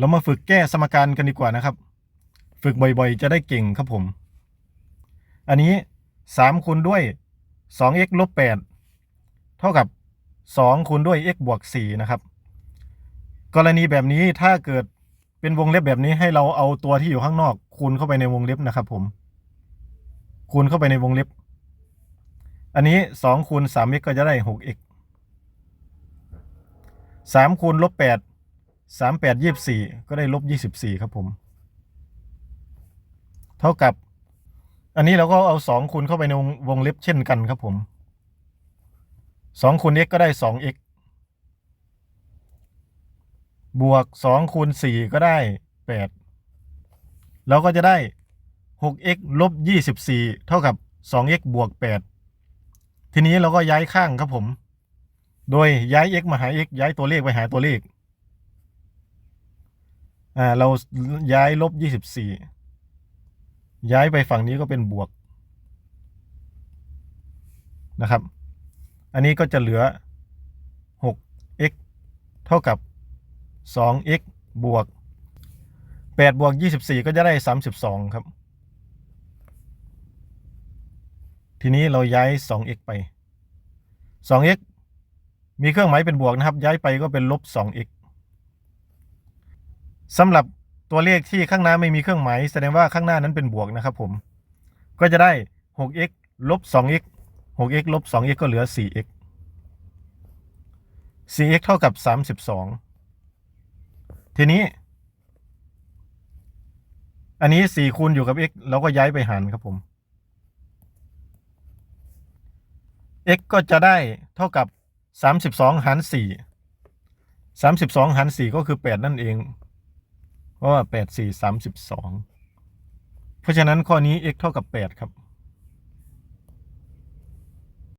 เรามาฝึกแก้สมการกันดีกว่านะครับ ฝึกบ่อยๆ จะได้เก่งครับผม อันนี้3คูณด้วย 2x ลบ8เท่ากับ 2คูณด้วย x บวก4นะครับ กรณีแบบนี้ถ้าเกิดเป็นวงเล็บแบบนี้ให้เราเอาตัวที่อยู่ข้างนอก คูณเข้าไปในวงเล็บนะครับ ผม คูณเข้าไปในวงเล็บ อันนี้2คูณ 3x ก็จะได้ 6x 3คูณลบ8 3 8 24ก็ได้ลบ24ครับผม เท่ากับ อันนี้เราก็เอา2คูณเข้าไปในวงวงเล็บเช่นกันครับผม2คูณ x ก็ได้ 2x บวก2คูณ4ก็ได้8แล้วก็จะได้ 6x ลบ24เท่ากับ 2x บวก8ทีนี้เราก็ย้ายข้างครับผม โดยย้าย x มาหา x ย้ายตัวเลขไปหาตัวเลข อ่าเราย้ายลบ24ย้ายไปฝั่งนี้ก็เป็นบวกนะครับ อันนี้ก็จะเหลือ 6x เท่ากับ 2x บวก 8 บวก 24 ก็จะได้ 32 ครับ ทีนี้เราย้าย 2x ไป 2x มีเครื่องหมายเป็นบวกนะครับ ย้ายไปก็เป็นลบ 2x สำหรับตัวเลขที่ข้างหน้าไม่มีเครื่องหมายแสดงว่าข้างหน้านั้นเป็นบวกนะครับผม ก็จะได้ 6x ลบ 2x 6x ลบ 2x ก็เหลือ 4x 4x เท่ากับ 32 ทีนี้ อันนี้ 4 คูณอยู่กับ x เราก็ย้ายไปหารครับผม x ก็จะได้เท่ากับ 32 หาร 4 32 หาร 4 ก็คือ 8 นั่นเอง เพราะว่า8 4 32เพราะฉะนั้นข้อนี้ x เท่ากับ8ครับ